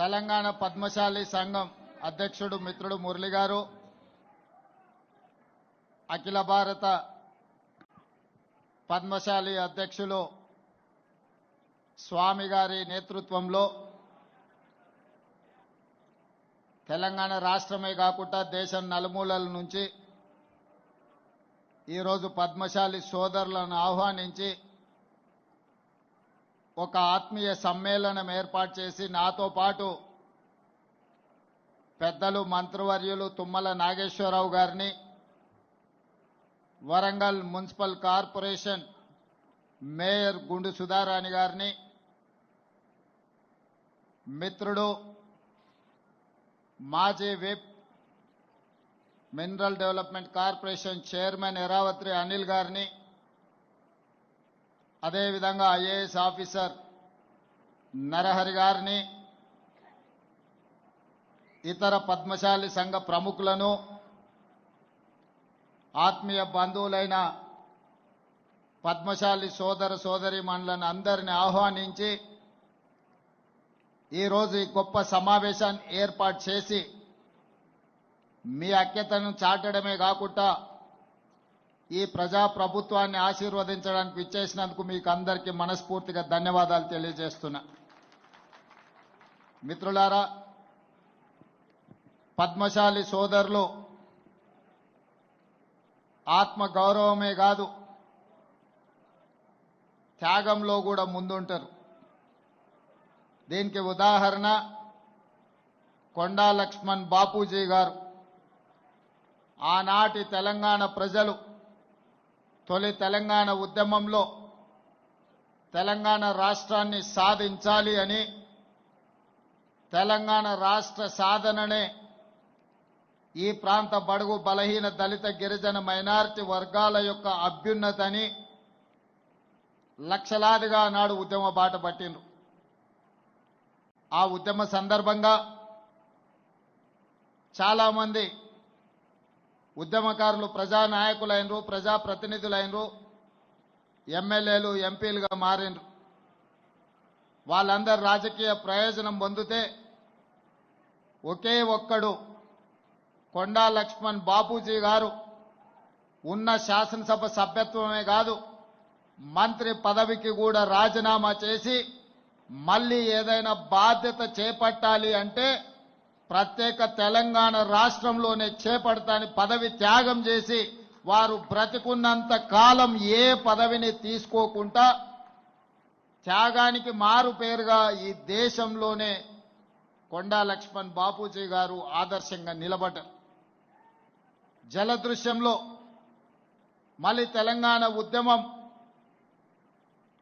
తెలంగాణ పద్మశాలి సంఘం అధ్యక్షుడు మిత్రుడు మురళి గారు అఖిల భారత పద్మశాలి అధ్యక్షులు స్వామి గారి నేతృత్వంలో తెలంగాణ రాష్ట్రమే కాకుండా దేశం నలుమూలల నుంచి ఈరోజు పద్మశాలి సోదరులను ఆహ్వానించి ఒక ఆత్మీయ సమ్మేళనం ఏర్పాటు చేసి నాతో పాటు పెద్దలు మంత్రివర్యులు తుమ్మల నాగేశ్వరరావు గారిని వరంగల్ మున్సిపల్ కార్పొరేషన్ మేయర్ గుండు సుధారాణి గారిని మిత్రుడు మాజీ whip mineral development corporation chairman Eravathri Anil గారిని అదేవిధంగా ఐఏఎస్ ఆఫీసర్ నరహరి గారిని ఇతర పద్మశాలి సంఘ ప్రముఖులను ఆత్మీయ బంధువులైన పద్మశాలి సోదర సోదరి మండలను అందరిని ఆహ్వానించి ఈరోజు ఈ గొప్ప సమావేశాన్ని ఏర్పాటు చేసి మీ అఖ్యతను చాటడమే కాకుండా ఈ ప్రజా ప్రభుత్వాన్ని ఆశీర్వదించడానికి ఇచ్చేసినందుకు మీకు అందరికీ మనస్ఫూర్తిగా ధన్యవాదాలు తెలియజేస్తున్నా. మిత్రులారా పద్మశాలి సోదరులు ఆత్మ గౌరవమే కాదు త్యాగంలో కూడా ముందుంటారు. దీనికి ఉదాహరణ కొండా లక్ష్మణ్ బాపూజీ గారు. ఆనాటి తెలంగాణ ప్రజలు తొలి తెలంగాణ ఉద్యమంలో తెలంగాణ రాష్ట్రాన్ని సాధించాలి అని తెలంగాణ రాష్ట్ర సాధననే ఈ ప్రాంత బడుగు బలహీన దళిత గిరిజన మైనారిటీ వర్గాల యొక్క అభ్యున్నతని లక్షలాదిగా నాడు ఉద్యమ బాట పట్టిండ్రు. ఆ ఉద్యమ సందర్భంగా చాలామంది ఉద్యమకారులు ప్రజానాయకులైనరు ప్రజాప్రతినిధులైనరు ఎమ్మెల్యేలు ఎంపీలుగా మారినరు వాళ్ళందరూ రాజకీయ ప్రయోజనం పొందితే ఒకే ఒక్కడు కొండా లక్ష్మణ్ బాపూజీ గారు ఉన్న శాసనసభ సభ్యత్వమే కాదు మంత్రి పదవికి కూడా రాజీనామా చేసి మళ్ళీ ఏదైనా బాధ్యత చేపట్టాలి అంటే ప్రత్యేక తెలంగాణ రాష్ట్రంలోనే చేపడతాని పదవి త్యాగం చేసి వారు బ్రతికున్నంత కాలం ఏ పదవిని తీసుకోకుండా త్యాగానికి మారు పేరుగా ఈ దేశంలోనే కొండా లక్ష్మణ్ బాపూజీ గారు ఆదర్శంగా నిలబడ్డారు. జలదృశ్యంలో మళ్ళీ తెలంగాణ ఉద్యమం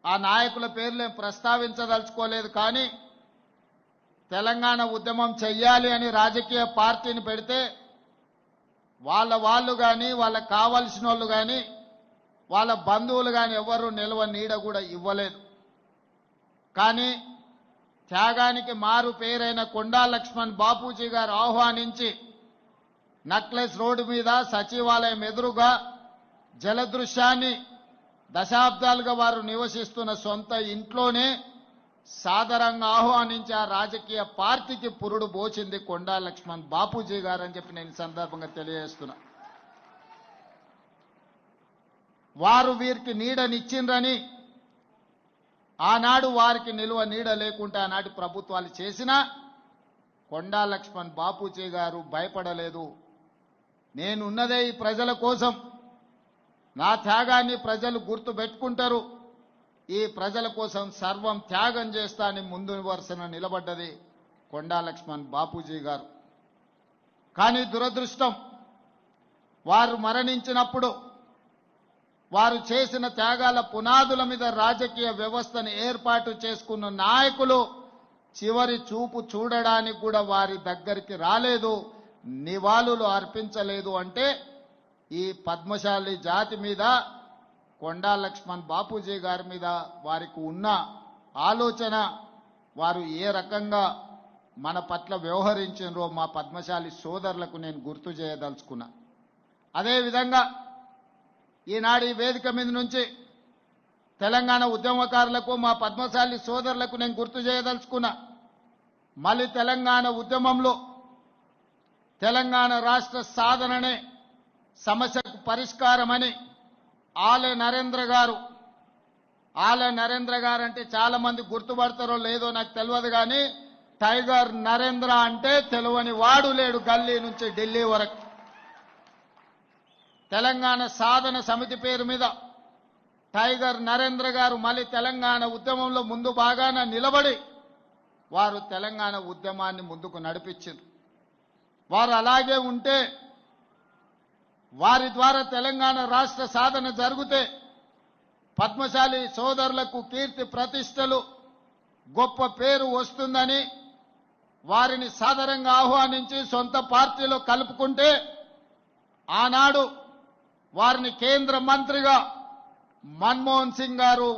ఆ నాయకుల పేర్లు ప్రస్తావించదలుచుకోలేదు కానీ తెలంగాణ ఉద్యమం చెయ్యాలి అని రాజకీయ పార్టీని పెడితే వాళ్ళ వాళ్ళు కానీ వాళ్ళకి కావలసిన వాళ్ళు కానీ వాళ్ళ బంధువులు కానీ ఎవరు నిల్వ నీడ కూడా ఇవ్వలేదు. కానీ త్యాగానికి మారు పేరైన కొండా లక్ష్మణ్ బాపూజీ గారు ఆహ్వానించి నక్లెస్ రోడ్డు మీద సచివాలయం ఎదురుగా జలదృశ్యాన్ని దశాబ్దాలుగా వారు నివసిస్తున్న సొంత ఇంట్లోనే సాదరంగా ఆహ్వానించి ఆ రాజకీయ పార్టీకి పురుడు బోచింది కొండా లక్ష్మణ్ బాపూజీ గారు అని చెప్పి నేను సందర్భంగా తెలియజేస్తున్నా. వారు వీరికి నీడనిచ్చిండ్రని ఆనాడు వారికి నిలువ నీడ లేకుండా ఆనాటి ప్రభుత్వాలు చేసినా కొండా లక్ష్మణ్ బాపూజీ గారు భయపడలేదు. నేనున్నదే ఈ ప్రజల కోసం. నా త్యాగాన్ని ప్రజలు గుర్తు పెట్టుకుంటారు ఈ ప్రజల కోసం సర్వం త్యాగం చేస్తానని ముందు వరుసన నిలబడ్డది కొండా లక్ష్మణ్ బాపూజీ గారు. కానీ దురదృష్టం వారు మరణించినప్పుడు వారు చేసిన త్యాగాల పునాదుల మీద రాజకీయ వ్యవస్థను ఏర్పాటు చేసుకున్న నాయకులు చివరి చూపు చూడడానికి కూడా వారి దగ్గరికి రాలేదు నివాళులు అర్పించలేదు అంటే ఈ పద్మశాలి జాతి మీద కొండా లక్ష్మణ్ బాపూజీ గారి మీద వారికి ఉన్న ఆలోచన వారు ఏ రకంగా మన పట్ల వ్యవహరించినరో మా పద్మశాలి సోదరులకు నేను గుర్తు చేయదలుచుకున్నా. అదేవిధంగా ఈనాడు ఈ వేదిక మీద నుంచి తెలంగాణ ఉద్యమకారులకు మా పద్మశాలి సోదరులకు నేను గుర్తు చేయదలుచుకున్నా. మళ్ళీ తెలంగాణ ఉద్యమంలో తెలంగాణ రాష్ట్ర సాధననే సమస్యకు పరిష్కారమని ఆలె నరేంద్ర గారు. ఆలె నరేంద్ర గారు అంటే చాలా మంది గుర్తుపడతారో లేదో నాకు తెలియదు కానీ టైగర్ నరేంద్ర అంటే తెలియని వాడు లేడు గల్లీ నుంచి ఢిల్లీ వరకు. తెలంగాణ సాధన సమితి పేరు మీద టైగర్ నరేంద్ర గారు మళ్ళీ తెలంగాణ ఉద్యమంలో ముందు బాగాన నిలబడి వారు తెలంగాణ ఉద్యమాన్ని ముందుకు నడిపించారు వారు అలాగే ఉంటే వారి ద్వారా తెలంగాణ రాష్ట్ర సాధన జరిగితే పద్మశాలి సోదరులకు కీర్తి ప్రతిష్టలు గొప్ప పేరు వస్తుందని వారిని సాదరంగా ఆహ్వానించి సొంత పార్టీలో కలుపుకుంటే ఆనాడు వారిని కేంద్ర మంత్రిగా మన్మోహన్ సింగ్ గారు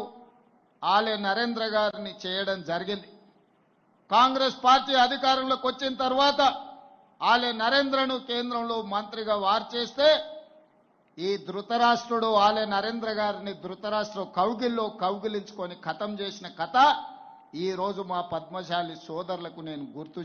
ఆలే నరేంద్ర గారిని చేయడం జరిగింది. కాంగ్రెస్ పార్టీ అధికారంలోకి వచ్చిన తర్వాత ఆలే నరేంద్రను కేంద్రంలో మంత్రిగా వారు చేస్తే ఈ ధృతరాష్ట్రుడు ఆలే నరేంద్ర గారిని ధృతరాష్ట్రం కౌగిల్లో కౌగిలించుకొని ఖతం చేసిన కథ ఈ రోజు మా పద్మశాలి సోదరులకు నేను గుర్తు